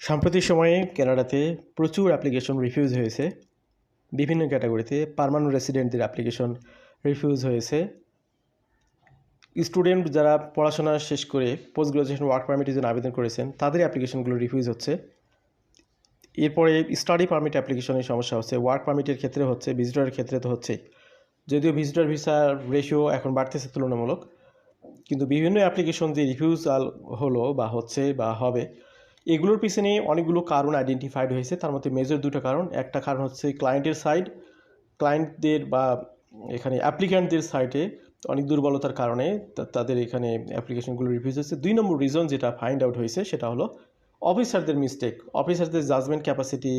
সাম্প্রতিক সময়ে কানাডাতে প্রচুর অ্যাপ্লিকেশন রিফিউজ হয়েছে। বিভিন্ন ক্যাটাগরিতে পার্মানেন্ট রেসিডেন্টদের অ্যাপ্লিকেশন রিফিউজ হয়েছে। স্টুডেন্ট যারা পড়াশোনা শেষ করে পোস্ট গ্রাজুয়েশন ওয়ার্ক পারমিটের জন্য আবেদন করেছেন, তাদের অ্যাপ্লিকেশনগুলো রিফিউজ হচ্ছে। এরপরে স্টাডি পারমিট অ্যাপ্লিকেশনের সমস্যা হচ্ছে। ওয়ার্ক পারমিটের ক্ষেত্রে হচ্ছে ভিজিটরের ক্ষেত্রে তো হচ্ছেই। যদিও ভিজিটর ভিসার রেশিও এখন বাড়তেছে তুলনামূলক, কিন্তু বিভিন্ন অ্যাপ্লিকেশন যে রিফিউজাল হলো বা হচ্ছে বা হবে এগুলোর পিছনে অনেকগুলো কারণ আইডেন্টিফাইড হয়েছে। তার মধ্যে মেজর দুটো কারণ। একটা কারণ হচ্ছে ক্লায়েন্টের সাইড ক্লায়েন্টদের বা এখানে অ্যাপ্লিক্যান্টদের সাইডে অনেক দুর্বলতার কারণে তাদের এখানে অ্যাপ্লিকেশনগুলো রিফিউজ হচ্ছে দুই নম্বর রিজন যেটা ফাইন্ড আউট হয়েছে সেটা হলো অফিসারদের মিস্টেক অফিসারদের জাজমেন্ট ক্যাপাসিটি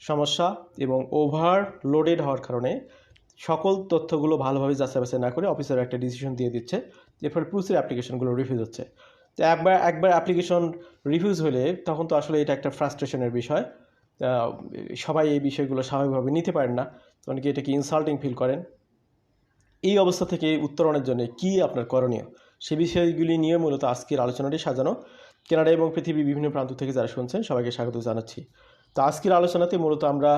সমস্যা এবং ওভার লোডেড হওয়ার কারণে সকল তথ্যগুলো ভালোভাবে যাচাই বাছাই না করে অফিসার একটা ডিসিশন দিয়ে দিচ্ছে। এর ফলে প্রচুর অ্যাপ্লিকেশনগুলো রিফিউজ হচ্ছে। তো একবার একবার অ্যাপ্লিকেশন রিফিউজ হলে তখন তো আসলে এটা একটা ফ্রাস্ট্রেশনের বিষয়। সবাই এই বিষয়গুলো স্বাভাবিকভাবে নিতে পারেন না। অনেকে এটাকে ইনসাল্টিং ফিল করেন। এই অবস্থা থেকে উত্তরণের জন্য কি আপনার করণীয়? সে বিষয়গুলি নিয়ে মূলত আজকের আলোচনাটি সাজানো। কানাডা এবং পৃথিবীর বিভিন্ন প্রান্ত থেকে যারা শুনছেন, সবাইকে স্বাগত জানাচ্ছি। তো আজকের আলোচনাতে মূলত আমরা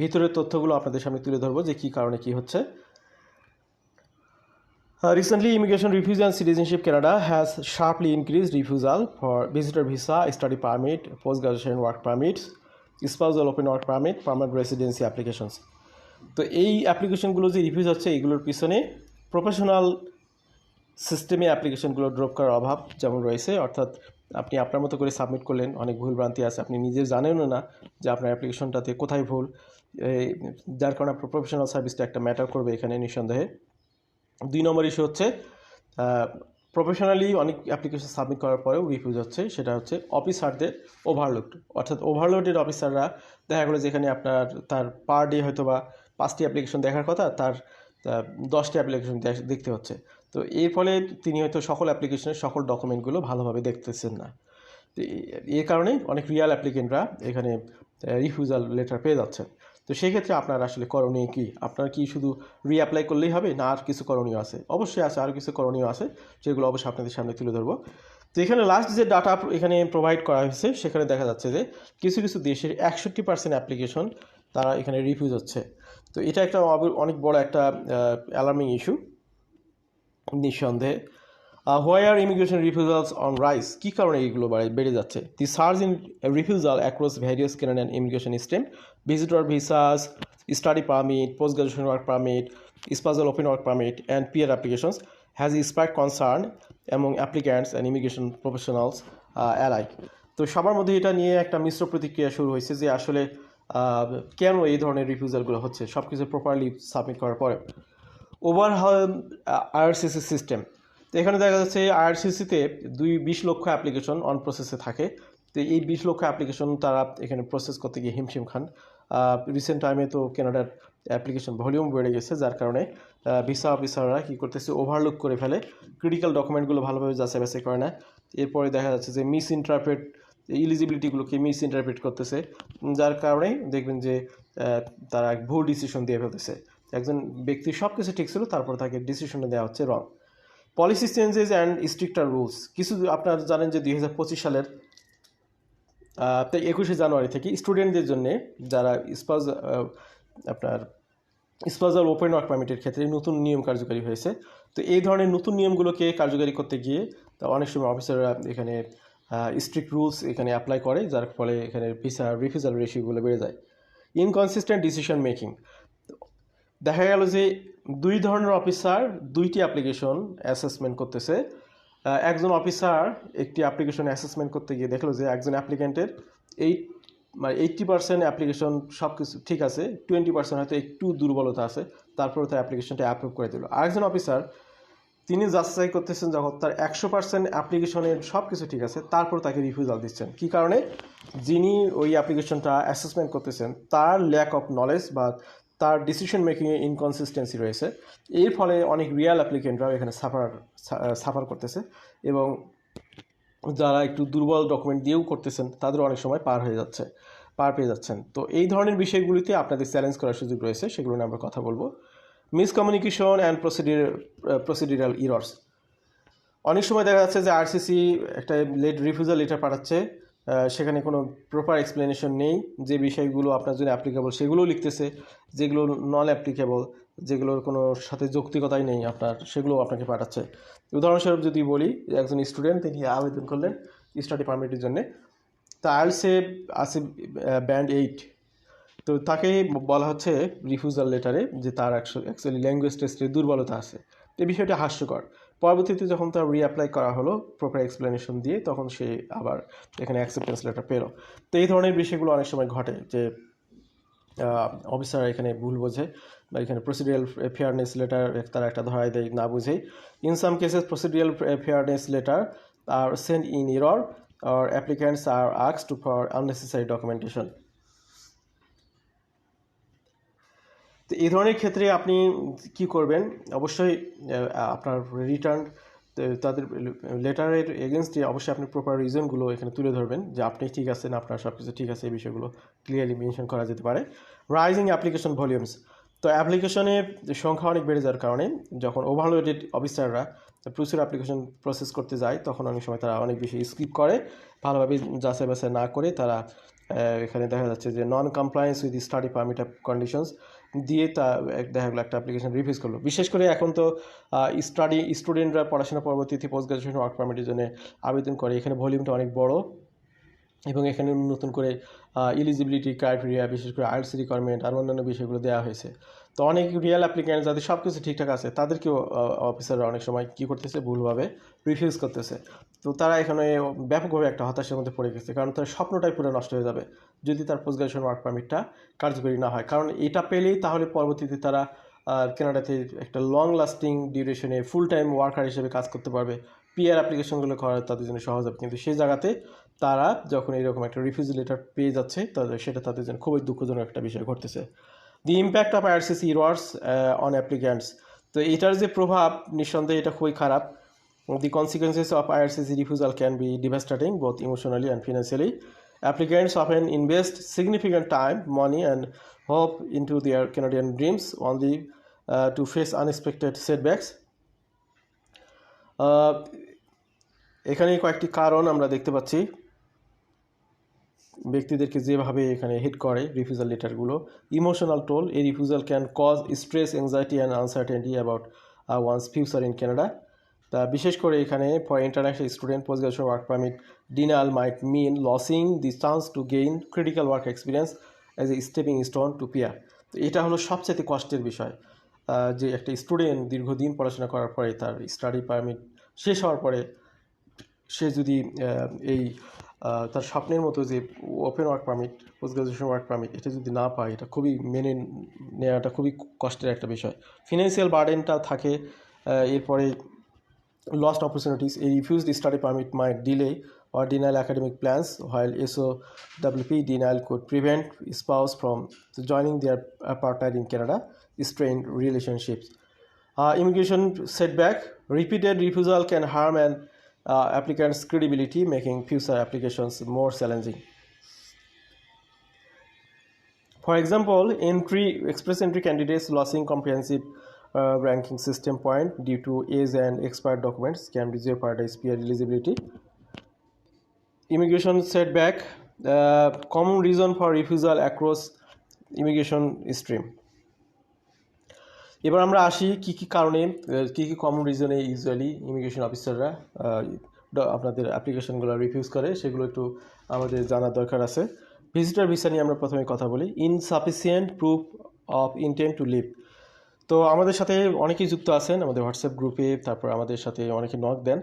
ভিতরের তথ্যগুলো আপনাদের সামনে তুলে ধরবো যে কী কারণে কী হচ্ছে। Recently immigration refuse and citizenship Canada has sharply increase refusal for visitor visa study permit post graduation work permit spousal open work permit permanent residency applications তো এই অ্যাপ্লিকেশনগুলো যে রিফিউজ হচ্ছে এইগুলোর পিছনে প্রফেশনাল সিস্টেমে অ্যাপ্লিকেশনগুলো ড্রপ করার অভাব যেমন রয়েছে, অর্থাৎ আপনি আপনার মতো করে সাবমিট করলেন, অনেক ভুল ভ্রান্তি আছে, আপনি নিজে জানেনও না যে আপনার অ্যাপ্লিকেশনটাতে কোথায় ভুল যার কারণে প্রফেশনাল সার্ভিসটা একটা ম্যাটার করবে এখানে নিঃসন্দেহে। দুই নম্বর ইস্যু হচ্ছে প্রফেশনালি অনেক অ্যাপ্লিকেশন সাবমিট করার পরেও রিফিউজ হচ্ছে, সেটা হচ্ছে অফিসারদের ওভারলোড অর্থাৎ ওভারলোডের অফিসাররা দেখা গেলো যেখানে আপনার, তার পার ডে হয়তো বা পাঁচটি অ্যাপ্লিকেশন দেখার কথা, তার দশটি অ্যাপ্লিকেশন দেখতে হচ্ছে। তো এর ফলে তিনি হয়তো সকল অ্যাপ্লিকেশনের সকল ডকুমেন্টগুলো ভালোভাবে দেখতেছেন না। তো কারণে অনেক রিয়াল অ্যাপ্লিকেন্টরা এখানে রিফিউজাল লেটার পেয়ে যাচ্ছেন। তো সেই ক্ষেত্রে আপনার আসলে করণীয় কি? আপনার কি শুধু রিঅ্যাপ্লাই করলেই হবে না আর কিছু করণীয় আছে? অবশ্যই আছে আরও কিছু করণীয় আছে, যেগুলো অবশ্যই আপনাদের সামনে তুলে ধরবো। তো এখানে লাস্ট যে ডাটা এখানে প্রোভাইড করা হয়েছে, সেখানে দেখা যাচ্ছে যে কিছু কিছু দেশের একষট্টি পার্সেন্ট অ্যাপ্লিকেশন তারা এখানে রিফিউজ হচ্ছে। তো এটা একটা অনেক বড় একটা অ্যালার্মিং ইস্যু নিঃসন্দেহে। Where immigration refusals on rise কী কারণে এইগুলো বাড়ে যাচ্ছে? The surge in refusal across various Canadian immigration system visitor visas study permit post graduation work permit spousal open work permit and P R applications has inspired concern এবং applicants and immigration professionals alike তো সবার মধ্যে এটা নিয়ে একটা মিশ্র প্রতিক্রিয়া শুরু হয়েছে যে আসলে কেন এই ধরনের রিফিউজালগুলো হচ্ছে? সব কিছু প্রপারলি সাবমিট করার পরে। ওভারহল আইআরসিসি সিস্টেম তো এখানে দেখা যাচ্ছে আইআরসিসিতে দুই বিশ লক্ষ অ্যাপ্লিকেশন অন প্রসেসে থাকে। তো এই বিশ লক্ষ অ্যাপ্লিকেশন তারা এখানে প্রসেস করতে গিয়ে হিমশিম খান। রিসেন্ট টাইমে তো কেনাডার অ্যাপ্লিকেশন ভলিউম বেড়ে গেছে, যার কারণে ভিসা অফিসাররা কী করতেছে ওভারলুক করে ফেলে ক্রিটিক্যাল ডকুমেন্টগুলো ভালোভাবে যাচাই বাছাই করে না। এরপরে দেখা যাচ্ছে যে মিস ইন্টারপ্রেট ইলিজিবিলিটিগুলোকে মিস ইন্টারপ্রেট করতেছে, যার কারণে দেখবেন যে তারা এক ভুল ডিসিশন দিয়ে ফেলতেছে। একজন ব্যক্তি সব কিছু ঠিক ছিল, তারপর তাকে ডিসিশনে দেওয়া হচ্ছে wrong policy changes and stricter rules কিছু আপনারা জানেন যে দুই হাজার পঁচিশ সালের তাই একুশে জানুয়ারি থেকে স্টুডেন্টদের জন্য যারা স্পাউজ আপনার স্পাউজাল ওপেন ওয়ার্ক পারমিটের ক্ষেত্রে নতুন নিয়ম কার্যকারী হয়েছে। তো এই ধরনের নতুন নিয়মগুলোকে কার্যকারী করতে গিয়ে তা অনেক সময় অফিসাররা এখানে স্ট্রিক্ট রুলস এখানে অ্যাপ্লাই করে, যার ফলে এখানে ভিসা রিফিউজাল রেশিওগুলো বেড়ে যায়। ইনকনসিস্টেন্ট ডিসিশন মেকিং দেখা গেল যে দুই ধরনের অফিসার দুইটি অ্যাপ্লিকেশন অ্যাসেসমেন্ট করতেছে। একজন অফিসার একটি অ্যাপ্লিকেশন অ্যাসেসমেন্ট করতে গিয়ে দেখল যে একজন অ্যাপ্লিকেন্টের এইট মানে এইট্টি পার্সেন্ট অ্যাপ্লিকেশন সব কিছু ঠিক আছে টোয়েন্টি পার্সেন্ট হয়তো একটু দুর্বলতা আছে, তারপরে তার অ্যাপ্লিকেশনটা অ্যাপ্রুভ করে দিল। আরেকজন অফিসার, তিনি যাচাই করতেছেন যখন তার একশো পার্সেন্ট অ্যাপ্লিকেশনের সব কিছু ঠিক আছে, তারপর তাকে রিফিউজাল দিচ্ছেন। কী কারণে? যিনি ওই অ্যাপ্লিকেশনটা অ্যাসেসমেন্ট করতেছেন, তার ল্যাক অফ নলেজ বা তার ডিসিশন মেকিংয়ে ইনকনসিস্টেন্সি রয়েছে। এর ফলে অনেক রিয়াল অ্যাপ্লিকেন্টরাও এখানে সাফার সাফার করতেছে এবং যারা একটু দুর্বল ডকুমেন্ট দিয়েও করতেছেন তাদের অনেক সময় পার হয়ে যাচ্ছে, পার পেয়ে যাচ্ছেন। তো এই ধরনের বিষয়গুলিতে আপনাদের চ্যালেঞ্জ করার সুযোগ রয়েছে, সেগুলো নিয়ে আমরা কথা বলব। Miscommunication and procedure procedural errors অনেক সময় দেখা যাচ্ছে যে আরসিসি একটা লেট রিফিউজাল লেটার পাঠাচ্ছে সেখানে কোনো প্রপার এক্সপ্লেনেশন নেই। যে বিষয়গুলো আপনার জন্য অ্যাপ্লিকেবল সেগুলোও লিখতেছে। যেগুলো নন অ্যাপ্লিকেবল যেগুলোর কোনো সাথে যৌক্তিকতাই নেই আপনার সেগুলো আপনাকে পাঠাচ্ছে। উদাহরণস্বরূপ যদি বলি, একজন স্টুডেন্ট তিনি আবেদন করলেন স্টাডি পারমিটের জন্য। তা আইএলসে আছে ব্যান্ড এইট তো তাকে বলা হচ্ছে রিফিউজাল লেটারে যে তার অ্যাকচুয়ালি ল্যাঙ্গুয়েজ টেস্টে দুর্বলতা আছে। এই বিষয়টা হাস্যকর। পরবর্তীতে যখন তার রিঅ্যাপ্লাই করা হলো প্রপার এক্সপ্লেনেশন দিয়ে তখন সে আবার এখানে অ্যাকসেপ্টেন্স লেটার পেল। তো এই ধরনের বিষয়গুলো অনেক সময় ঘটে যে অফিসার এখানে ভুল বোঝে বা এখানে প্রসিডিয়াল ফেয়ারনেস লেটার তারা একটা ধরাই দেয় না বুঝেই। In some cases procedural fairness letter are send in error applicants are asked to for unnecessary documentation তো এই ধরনের ক্ষেত্রে আপনি কি করবেন? অবশ্যই আপনার রিটার্ন তাদের লেটারের এগেনস্টে অবশ্যই আপনি প্রপার রিজনগুলো এখানে তুলে ধরবেন যে আপনি ঠিক আছেন, আপনার সব কিছু ঠিক আছে, এই বিষয়গুলো ক্লিয়ারলি মেনশন করা যেতে পারে। রাইজিং অ্যাপ্লিকেশন ভলিউমস তো অ্যাপ্লিকেশনের সংখ্যা অনেক বেড়ে যাওয়ার কারণে যখন ওভারলোডেড অফিসাররা প্রচুর অ্যাপ্লিকেশন প্রসেস করতে যায়, তখন অনেক সময় তারা অনেক বেশি স্কিপ করে, ভালোভাবে যাচাই বাছাই না করে তারা এখানে দেখা যাচ্ছে যে non compliance with study permit conditions দিয়ে তা দেখা গেলো একটা অ্যাপ্লিকেশন রিভিউজ করল। বিশেষ করে এখন তো স্টাডি স্টুডেন্টরা পড়াশোনা পরবর্তীতে পোস্ট গ্রাজুয়েশন ওয়ার্ক পারমিটের জন্য আবেদন করে। এখানে ভলিউমটা অনেক বড় এবং এখানে নতুন করে ইলিজিবিলিটি ক্রাইটেরিয়া বিশেষ করে আইএলস রিকোয়ারমেন্ট আর অন্যান্য বিষয়গুলো দেওয়া হয়েছে। তো অনেক রিয়েল অ্যাপ্লিক্যান্ট যাদের সব কিছু ঠিকঠাক আছে, তাদেরকেও অফিসাররা অনেক সময় কী করতেছে? ভুলভাবে রিফিউজ করতেছে। তো তারা এখানে ব্যাপকভাবে একটা হতাশার মধ্যে পড়ে গেছে, কারণ তার স্বপ্নটাই পুরো নষ্ট হয়ে যাবে যদি তার পোস্ট গ্রাজুয়েশন ওয়ার্ক পারমিটটা কার্যকরী না হয়। কারণ এটা পেলেই তাহলে পরবর্তীতে তারা কানাডাতে একটা লং লাস্টিং ডিউরেশনে ফুল টাইম ওয়ার্কার হিসেবে কাজ করতে পারবে। পিআর অ্যাপ্লিকেশনগুলো করা তাদের জন্য সহজ হবে। কিন্তু সেই জায়গাতে তারা যখন এরকম একটা রিফিউজ লেটার পেয়ে যাচ্ছে, তাদের, সেটা তাদের জন্য খুবই দুঃখজনক একটা বিষয় ঘটতেছে। The impact of IRCC errors on applicants তো এটার যে প্রভাব, নিঃসন্দেহে এটা খুবই খারাপ। The consequences of IRCC refusal can be devastating both emotionally and financially Applicants often invest significant time, money, and hope into their Canadian dreams only uh, to face unexpected setbacks. Uh, এখানে কয়েকটি কারণ আমরা দেখতে পাচ্ছি। ব্যক্তিদেরকে যেভাবে এখানে hit করে রিফিউজাল লেটারগুলো ইমোশনাল টোল এই refusal can cause stress anxiety and uncertainty about one's future in Canada তা বিশেষ করে এখানে for international student post graduation work permit denial might mean losing the chance to gain critical work experience as a stepping stone to PR তো এটা হলো সবচেয়ে কষ্টের বিষয় যে একটা স্টুডেন্ট দীর্ঘদিন পড়াশোনা করার পরে তার স্টাডি পারমিট শেষ হওয়ার পরে সে যদি এই তার স্বপ্নের মতো যে open work permit post graduation work permit এটা যদি না পায়, এটা খুবই মেনে নেওয়াটা খুবই কষ্টের একটা বিষয়। ফিনান্সিয়াল বার্ডেনটা থাকে এরপরে lost opportunities. A refused study permit might delay or deny academic plans, while SOWP denial could prevent spouse from joining their partner in Canada, strained relationships. Uh, immigration setback. Repeated refusal can harm an uh, applicant's credibility, making future applications more challenging. For example, entry express entry candidates losing comprehensive uh, ranking system point due to age and expired documents can be jeopardize peer eligibility. Immigration setback, uh, common reason for refusal across immigration stream. এবার আমরা আসি কি কি কারণে কি কি common রিজনে usually immigration অফিসাররা আপনাদের অ্যাপ্লিকেশনগুলো রিফিউজ করে সেগুলো একটু আমাদের জানার দরকার আছে ভিজিটর ভিসা নিয়ে আমরা প্রথমে কথা বলি insufficient proof of intent to leave তো আমাদের সাথে অনেকেই যুক্ত আছেন, আমাদের হোয়াটসঅ্যাপ গ্রুপে তারপর আমাদের সাথে অনেকে নক দেন।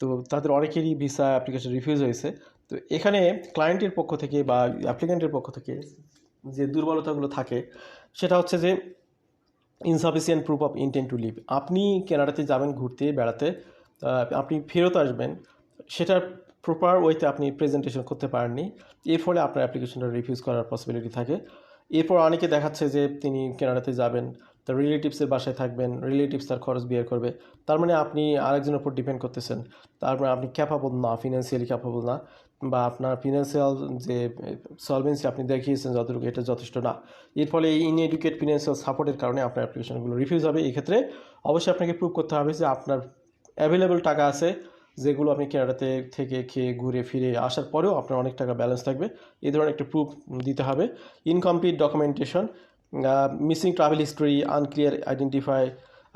তো তাদের অনেকেরই ভিসা অ্যাপ্লিকেশন রিফিউজ হয়েছে। তো এখানে ক্লায়েন্টের পক্ষ থেকে বা অ্যাপ্লিকেন্টের পক্ষ থেকে যে দুর্বলতাগুলো থাকে, সেটা হচ্ছে যে insufficient proof of intent to leave আপনি কেনাডাতে যাবেন, ঘুরতে, বেড়াতে আপনি ফেরত আসবেন, সেটার প্রপার ওয়েতে আপনি প্রেজেন্টেশন করতে পারেননি। এর ফলে আপনার অ্যাপ্লিকেশনটা রিফিউজ করার পসিবিলিটি থাকে। এরপর অনেকে দেখাচ্ছে যে তিনি কেনাডাতে যাবেন তার রিলেটিভসের বাসায় থাকবেন রিলেটিভস তার খরচ বিয়ার করবে। তার মানে আপনি আরেকজনের উপর ডিপেন্ড করতেছেন। তার মানে আপনি ক্যাপাবল না ফিনান্সিয়ালি ক্যাপাবল না, বা আপনার ফিনান্সিয়াল যে সলভেন্সি আপনি দেখিয়েছেন যতটুকু, এটা যথেষ্ট না। এর ফলে এই ইনএডুকেট ফিনান্সিয়াল সাপোর্টের কারণে আপনার অ্যাপ্লিকেশনগুলো রিফিউজ হবে। এক্ষেত্রে অবশ্যই আপনাকে প্রুভ করতে হবে যে আপনার অ্যাভেলেবল টাকা আছে, যেগুলো আপনি কানাডাতে থেকে খেয়ে, ঘুরে, ফিরে আসার পরেও আপনার অনেক টাকা ব্যালেন্স থাকবে। এই ধরনের একটা প্রুফ দিতে হবে। Incomplete documentation missing travel history unclear identify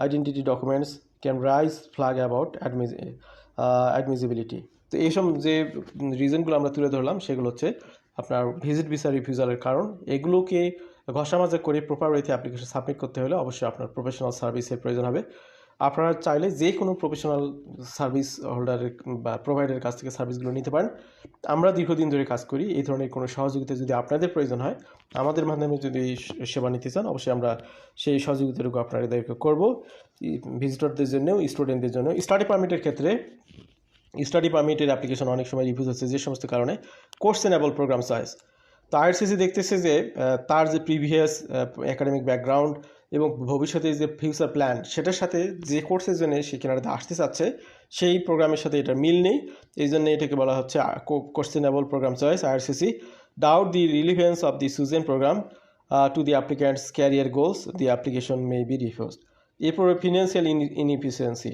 identity documents can raise flag about admissibility তো এইসব যে রিজনগুলো আমরা তুলে ধরলাম, সেগুলো হচ্ছে আপনার ভিজিট ভিসা রিফিউজালের কারণ। এগুলোকে ঘষামাজা করে প্রপার ওয়েতে অ্যাপ্লিকেশন সাবমিট করতে হলে অবশ্যই আপনার প্রফেশনাল সার্ভিসের প্রয়োজন হবে। আপনারা চাইলে যে কোনো প্রফেশনাল সার্ভিস হোল্ডারের বা প্রোভাইডারের কাছ থেকে সার্ভিসগুলো নিতে পারেন। আমরা দীর্ঘদিন ধরে কাজ করি, এই ধরনের কোনো সহযোগিতা যদি আপনাদের প্রয়োজন হয়, আমাদের মাধ্যমে যদি সেবা নিতে চান, অবশ্যই আমরা সেই সহযোগিতাটুকু আপনাদেরকে করব। ভিজিটরদের জন্যও স্টুডেন্টদের জন্য স্টাডি পারমিটের ক্ষেত্রে স্টাডি পারমিটের অ্যাপ্লিকেশন অনেক সময় রিভিউজ হচ্ছে যে সমস্ত কারণে। কোর্স এনেবল প্রোগ্রাম চয়েস তো আইআরসিসি দেখতেছে যে তার যে প্রিভিয়াস একাডেমিক ব্যাকগ্রাউন্ড এবং ভবিষ্যতে যে ফিউচার প্ল্যান সেটার সাথে যে কোর্সের জন্য সে কেনাডাতে আসতে চাচ্ছে, সেই প্রোগ্রামের সাথে এটা মিল নেই। এই জন্য এটাকে বলা হচ্ছে questionable program choice IRCC doubt the relevance of the chosen program to the applicant's career goals the application may be refused এরপর ফিনান্সিয়াল ইনএফিসিয়েন্সি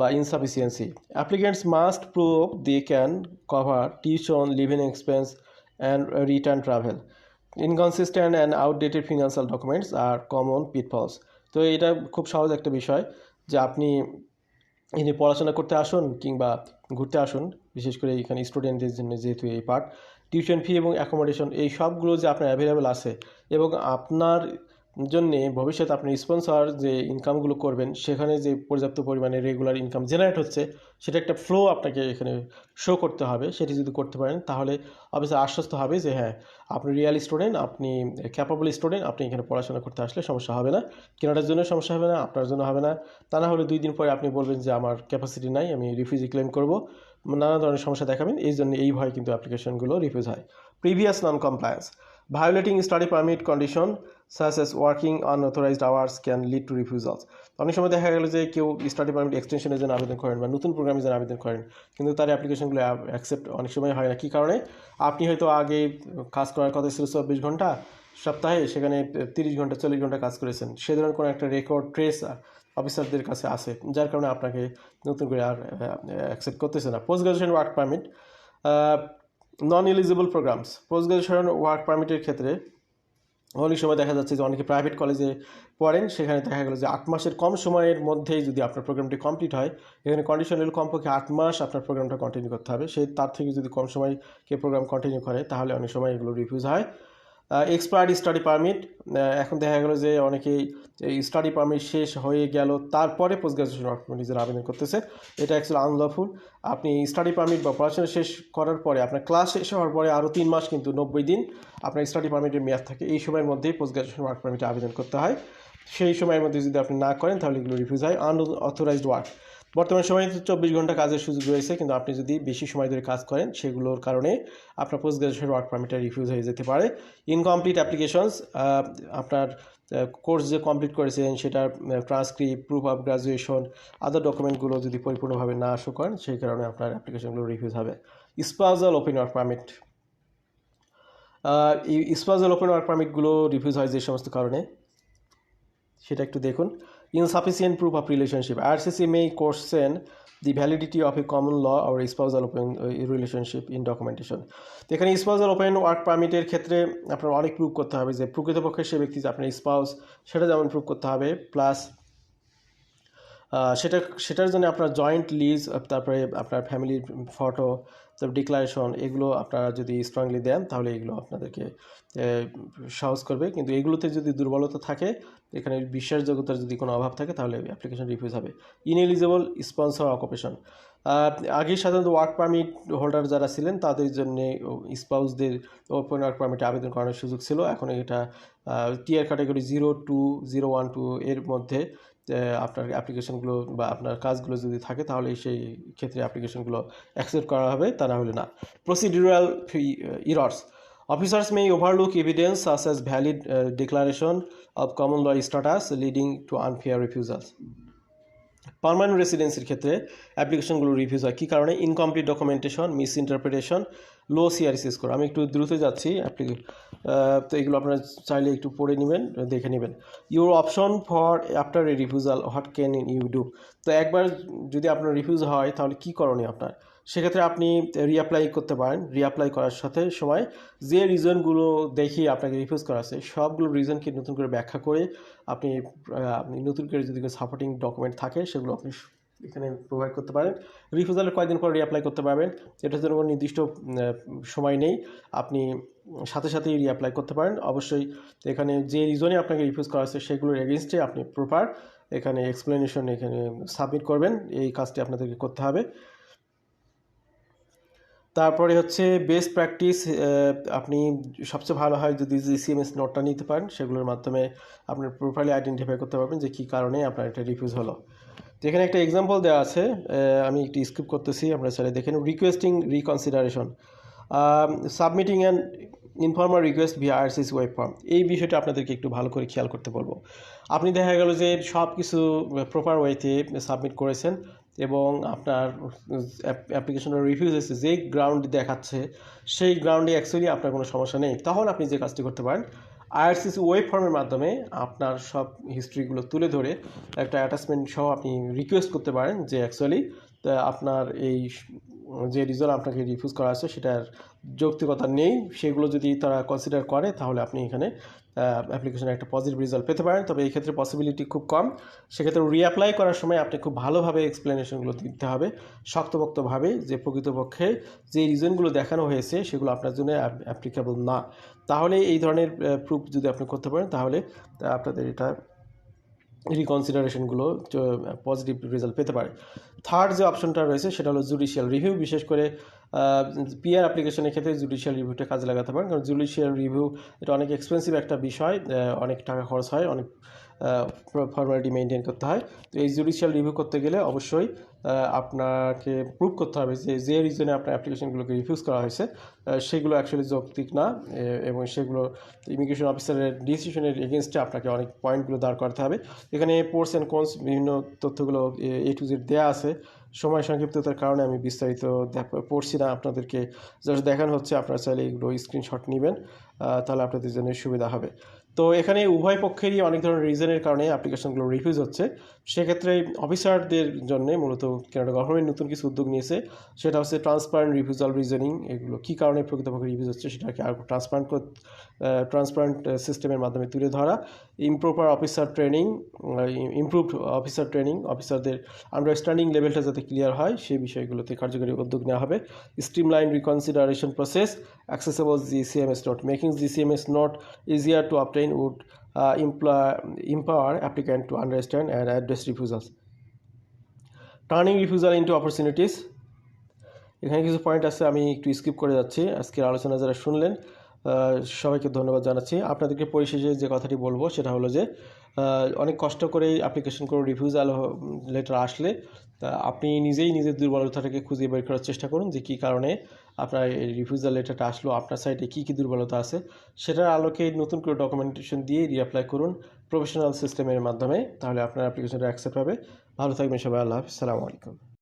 বা insufficiency applicants must prove they can cover tuition living expense and return travel inconsistent and outdated financial documents are common pitfalls তো এটা খুব সহজ একটা বিষয় যে আপনি এখানে পড়াশোনা করতে আসুন কিংবা ঘুরতে আসুন, বিশেষ করে এখানে স্টুডেন্টদের জন্য যেহেতু এই পার্ট টিউশন ফি এবং অ্যাকোমোডেশন এই সবগুলো যে আপনার অ্যাভেলেবেল আছে এবং আপনার জন্যে ভবিষ্যতে আপনি স্পন্সর যে ইনকামগুলো করবেন, সেখানে যে পর্যাপ্ত পরিমাণে রেগুলার ইনকাম জেনারেট হচ্ছে, সেটা একটা ফ্লো আপনাকে এখানে শো করতে হবে। সেটি যদি করতে পারেন, তাহলে অবশ্যই আশ্বস্ত হবে যে হ্যাঁ আপনি রিয়াল স্টুডেন্ট আপনি ক্যাপাবল স্টুডেন্ট আপনি এখানে পড়াশোনা করতে আসলে সমস্যা হবে না। কেনাটার জন্য সমস্যা হবে না, আপনার জন্য হবে না। তা না হলে দুই দিন পরে আপনি বলবেন যে, আমার ক্যাপাসিটি নাই, আমি রিফিউজি ক্লেম করব। নানা ধরনের সমস্যা দেখাবেন, এই জন্য এই ভয় কিন্তু অ্যাপ্লিকেশনগুলো রিফিউজ হয়। Previous non compliance violating study permit condition such working unauthorized hours can lead to refusals অনেক সময় দেখা গেল যে কেউ স্টাডি পারমিট এক্সটেনশনের জন্য আবেদন করেন বা নতুন প্রোগ্রামের জন্য আবেদন করেন, কিন্তু তার অ্যাপ্লিকেশনগুলো অ্যাকসেপ্ট অনেক সময় হয় না। কী কারণে? আপনি হয়তো আগে কাজ করার কথা ছিল চব্বিশ ঘণ্টা, সপ্তাহে সেখানে তিরিশ ঘণ্টা, চল্লিশ ঘণ্টা কাজ করেছেন। সে ধরনের কোনো একটা রেকর্ড ট্রেস অফিসারদের কাছে আছে, যার কারণে আপনাকে নতুন করে আর অ্যাকসেপ্ট করতেছে না। Post graduation work permit non eligible programs post graduation work পারমিটের ক্ষেত্রে অনেক সময় দেখা যাচ্ছে যে অনেকে প্রাইভেট কলেজে পড়েন, সেখানে দেখা গেলো যে আট মাসের কম সময়ের মধ্যেই যদি আপনার প্রোগ্রামটি কমপ্লিট হয়, এখানে কন্ডিশন হলো কমপক্ষে আট মাস আপনার প্রোগ্রামটা কন্টিনিউ করতে হবে। সেই তার থেকে যদি কম সময় কে প্রোগ্রাম কন্টিনিউ করে, তাহলে অনেক সময় এগুলো রিফিউজ হয়। এক্সপায়ার্ড স্টাডি পারমিট এখন দেখা গেলো যে অনেকেই স্টাডি পারমিট শেষ হয়ে গেল, তারপরে পোস্ট গ্রাজুয়েশন পারমিটের আবেদন করতেছে। এটা অ্যাকচুয়ালি আনলফুল আপনি স্টাডি পারমিট বা পড়াশোনা শেষ করার পরে, আপনার ক্লাস শেষ হওয়ার পরে আরও তিন মাস কিন্তু নব্বই দিন আপনার স্টাডি পারমিটের মেয়াদ থাকে। এই সময়ের মধ্যেই পোস্ট গ্রাজুয়েশন ওয়ার্ক পারমিটে আবেদন করতে হয়। সেই সময়ের মধ্যে যদি আপনি না করেন, তাহলে এগুলো রিফিউজ হয়। আনঅথরাইজড ওয়ার্ক বর্তমান সময়ে চব্বিশ ঘণ্টা কাজের সুযোগ রয়েছে, কিন্তু আপনি যদি বেশি সময় ধরে কাজ করেন, সেগুলোর কারণে আপনার পোস্ট গ্রাজুয়েশন ওয়ার্ক পারমিটটা রিফিউজ হয়ে যেতে পারে। ইনকমপ্লিট অ্যাপ্লিকেশনস আপনার কোর্স যে কমপ্লিট করেছেন, সেটার transcript proof of graduation other ডকুমেন্টগুলো যদি পরিপূর্ণভাবে না শো করেন, সেই কারণে আপনার অ্যাপ্লিকেশনগুলো রিফিউজ হবে। স্পাজাল ওপেন ওয়ার্ক পারমিট এই স্পাজাল ওপেন ওয়ার্ক পারমিটগুলো রিফিউজ হয় যে সমস্ত কারণে, সেটা একটু দেখুন। Insufficient proof of relationship IRCC may question the validity of a common law or spousal open relationship in documentation তো এখানে স্পাউজাল ওপেন ওয়ার্ক পারমিটের ক্ষেত্রে আপনার অনেক প্রুভ করতে হবে যে প্রকৃতপক্ষে সে ব্যক্তি যে আপনার স্পাউস সেটা যেমন প্রুভ করতে হবে প্লাস সেটা, সেটার জন্য আপনার জয়েন্ট লিজ তারপরে আপনার ফ্যামিলির ফটো তারপর ডিক্লারেশন এগুলো আপনারা যদি স্ট্রংলি দেন, তাহলে এগুলো আপনাদেরকে সাহস করবে। কিন্তু এগুলোতে যদি দুর্বলতা থাকে, এখানে বিশ্বাসযোগ্যতার যদি কোনো অভাব থাকে, তাহলে অ্যাপ্লিকেশন রিফিউজ হবে। ইনএলিজেবল স্পন্সর অকুপেশন আগে সাধারণত ওয়ার্ক পারমিট হোল্ডার যারা ছিলেন, তাদের জন্য স্পাউসদের ওপেন ওয়ার্ক পারমিটে আবেদন করানোর সুযোগ ছিল। এখন এটা tier category zero two zero one two এর মধ্যে আপনার অ্যাপ্লিকেশনগুলো বা আপনার কাজগুলো যদি থাকে তাহলে সেই ক্ষেত্রে অ্যাপ্লিকেশনগুলো অ্যাকসেপ্ট করা হবে, তা না হলে না। Procedural errors officers may overlook evidence such as valid declaration of common law status leading to unfair refusals permanent রেসিডেন্সির ক্ষেত্রে অ্যাপ্লিকেশনগুলো রিফিউজ হয় কী কারণে? Incomplete documentation misinterpretation low CRS score আমি একটু দ্রুত যাচ্ছি, আপনি তো এগুলো আপনারা চাইলে একটু পড়ে নেবেন, দেখে নেবেন। Your option for after a refusal what can you do তো একবার যদি আপনার রিফিউজ হয়, তাহলে কী করণীয় আপনার? সেক্ষেত্রে আপনি রিঅ্যাপ্লাই করতে পারেন। রিঅ্যাপ্লাই করার সাথে সময় যে রিজনগুলো দেখিয়ে আপনাকে রিফিউজ করা আছে, সবগুলো রিজনকে নতুন করে ব্যাখ্যা করে আপনি আপনি নতুন করে যদি সাপোর্টিং ডকুমেন্ট থাকে, সেগুলো আপনি এখানে প্রোভাইড করতে পারেন। রিফিউজালের কয়েকদিন পর রিঅ্যাপ্লাই করতে পারবেন। এটার জন্য কোনো নির্দিষ্ট সময় নেই। আপনি সাথে সাথেই রিঅ্যাপ্লাই করতে পারেন। অবশ্যই এখানে যে রিজনে আপনাকে রিফিউজ করা হচ্ছে সেগুলোর এগেনস্টে আপনি প্রপার এখানে এক্সপ্লেনেশন এখানে সাবমিট করবেন। এই কাজটি আপনাদেরকে করতে হবে। তারপরে হচ্ছে বেস্ট প্র্যাকটিস আপনি সবচেয়ে ভালো হয় যদি জিসিএমএস নোটটা নিতে পারেন, সেগুলোর মাধ্যমে আপনার প্রোফাইলে আইডেন্টিফাই করতে পারবেন যে কী কারণে আপনার এটা রিফিউজ হলো। তো এখানে একটা এক্সাম্পল দেওয়া আছে আমি একটি স্কিপ করতেছি, আপনারা চাইলে দেখেন requesting reconsideration submitting and informal request via IRCC web form এই বিষয়টা আপনাদেরকে একটু ভালো করে খেয়াল করতে বলব। আপনি দেখা গেল যে সব কিছু প্রপার ওয়েতে সাবমিট করেছেন এবং আপনার অ্যাপ্লিকেশনের রিভিউজ এসেছে যে গ্রাউন্ড দেখাচ্ছে, সেই গ্রাউন্ডে অ্যাকচুয়ালি আপনার কোনো সমস্যা নেই। তখন আপনি যে কাজটি করতে পারেন আইআরসিসি ওয়েব ফর্মের মাধ্যমে আপনার সব হিস্ট্রিগুলো তুলে ধরে একটা অ্যাটাচমেন্ট সহ আপনি রিকোয়েস্ট করতে পারেন যে অ্যাকচুয়ালি আপনার এই যে রিজন আপনাকে রিফিউজ করা আছে, সেটার যৌক্তিকতা নেই। সেগুলো যদি তারা কনসিডার করে, তাহলে আপনি এখানে অ্যাপ্লিকেশনে একটা পজিটিভ রেজাল্ট পেতে পারেন। তবে এই ক্ষেত্রে পসিবিলিটি খুব কম। সেক্ষেত্রে রিঅ্যাপ্লাই করার সময় আপনি খুব ভালোভাবে এক্সপ্লেনেশনগুলো দিতে হবে। শক্তপোক্তভাবে যে প্রকৃতপক্ষে যে রিজনগুলো দেখানো হয়েছে, সেগুলো আপনার জন্য অ্যাপ্লিকেবল না। তাহলে এই ধরনের প্রুফ যদি আপনি করতে পারেন, তাহলে আপনাদের এটা রিকনসিডারেশনগুলো পজিটিভ রেজাল্ট পেতে পারে। থার্ড যে অপশনটা রয়েছে, সেটা হলো জুডিশিয়াল রিভিউ বিশেষ করে পিআর অ্যাপ্লিকেশনের ক্ষেত্রে জুডিশিয়াল রিভিউটা কাজে লাগাতে পারেন। কারণ জুডিশিয়াল রিভিউ এটা অনেক এক্সপেন্সিভ একটা বিষয় অনেক টাকা খরচ হয়, অনেক ফর্মালিটি মেনটেন করতে হয়। তো এই জুডিশিয়াল রিভিউ করতে গেলে অবশ্যই আপনাকে প্রুভ করতে হবে যে যে রিজনে আপনার অ্যাপ্লিকেশনগুলোকে রিফিউজ করা হয়েছে সেগুলো অ্যাকচুয়ালি যৌক্তিক না এবং সেগুলো ইমিগ্রেশন অফিসারের ডিসিশনের এগেনস্টে আপনাকে অনেক পয়েন্টগুলো দাঁড় করাতে হবে। এখানে পোর্স অ্যান্ড কনস বিভিন্ন তথ্যগুলো, এ টু জেড দেওয়া আছে। সময় সংক্ষিপ্ততার কারণে আমি বিস্তারিত পড়ছি না, আপনাদেরকে জাস্ট দেখানো হচ্ছে, আপনারা চাইলে এগুলো স্ক্রিনশট নেবেন। তাহলে আপনাদের জন্য সুবিধা হবে। তো এখানে উভয় পক্ষেরই অনেক ধরনের রিজনের কারণে অ্যাপ্লিকেশনগুলো রিফিউজ হচ্ছে। সেক্ষেত্রে অফিসারদের জন্য মূলত কানাডা গভর্নমেন্ট নতুন কিছু উদ্যোগ নিয়েছে, সেটা হচ্ছে ট্রান্সপারেন্ট রিফিউজাল রিজনিং এগুলো কী কারণে প্রকৃতপক্ষে রিফিউজ হচ্ছে সেটাকে আর ট্রান্সপারেন্ট ট্রান্সপারেন্ট সিস্টেমের মাধ্যমে তুলে ধরা। Improper officer training improved officer training অফিসারদের আন্ডারস্ট্যান্ডিং লেভেলটা যাতে ক্লিয়ার হয়, সেই বিষয়গুলোতে কার্যকরী উদ্যোগ নেওয়া হবে। Streamline reconsideration process accessible GCMS note. Making GCMS note easier to obtain would uh, empower applicant to understand and address refusals. Turning refusal into opportunities. এখানে কিছু পয়েন্ট আছে আমি একটু স্কিপ করে যাচ্ছি আজকের আলোচনা যারা শুনলেন সবাইকে ধন্যবাদ জানাচ্ছি আপনাদেরকে পরিশেষে যে কথাটি বলব সেটা হলো যে অনেক কষ্ট করে অ্যাপ্লিকেশন করে রিফিউজাল লেটার আসলে আপনি নিজেই নিজের দুর্বলতাটাকে খুঁজে বের করার চেষ্টা করুন যে কী কারণে আপনার রিফিউজাল লেটারটা আসলো আপনার সাইডে কী কী দুর্বলতা আছে, সেটার আলোকে নতুন করে ডকুমেন্টেশন দিয়ে রিঅ্যাপ্লাই করুন প্রফেশনাল সিস্টেমের মাধ্যমে, তাহলে আপনার অ্যাপ্লিকেশনটা অ্যাকসেপ্ট হবে। ভালো থাকবেন সবাই, আল্লাহ হাফিজ। সালামু আলাইকুম।